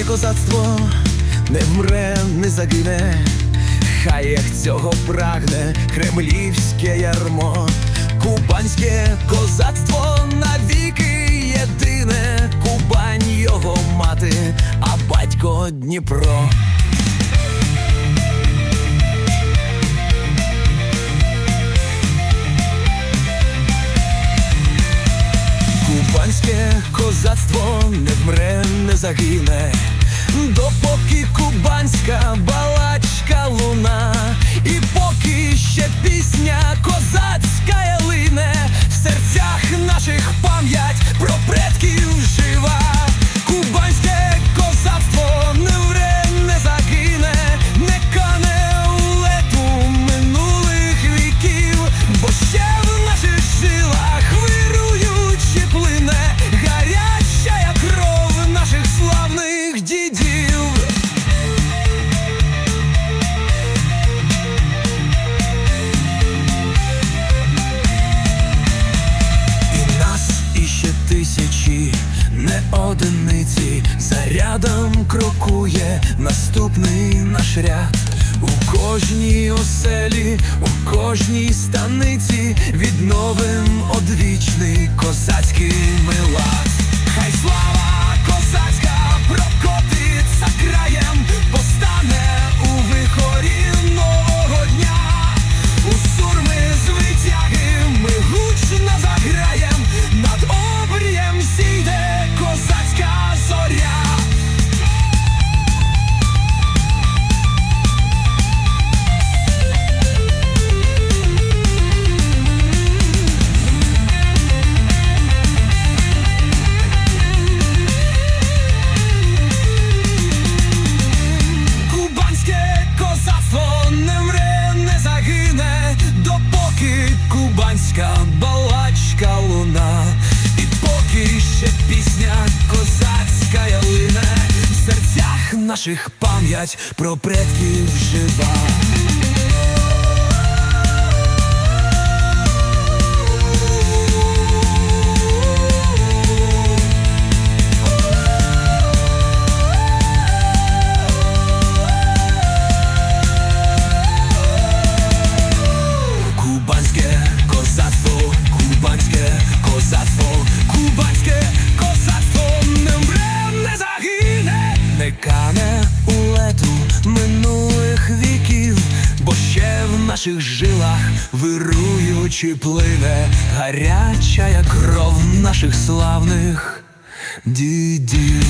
козацтво не вмре, не загине, хай як цього прагне кремлівське ярмо, кубанське козацтво навіки єдине, Кубань його мати, а батько Дніпро. Козацтво не вмре, не загине, допоки кубанська тисячі, не одиниці, зарядом крокує наступний наш ряд. У кожній оселі, у кожній станиці відновим одвічний козацький милад. Хай слава кубанська балачка луна, і поки ще пісня козацька ялине, в серцях наших пам'ять про предків жива. Наших жилах вируючи плине гаряча кров наших славних дідів.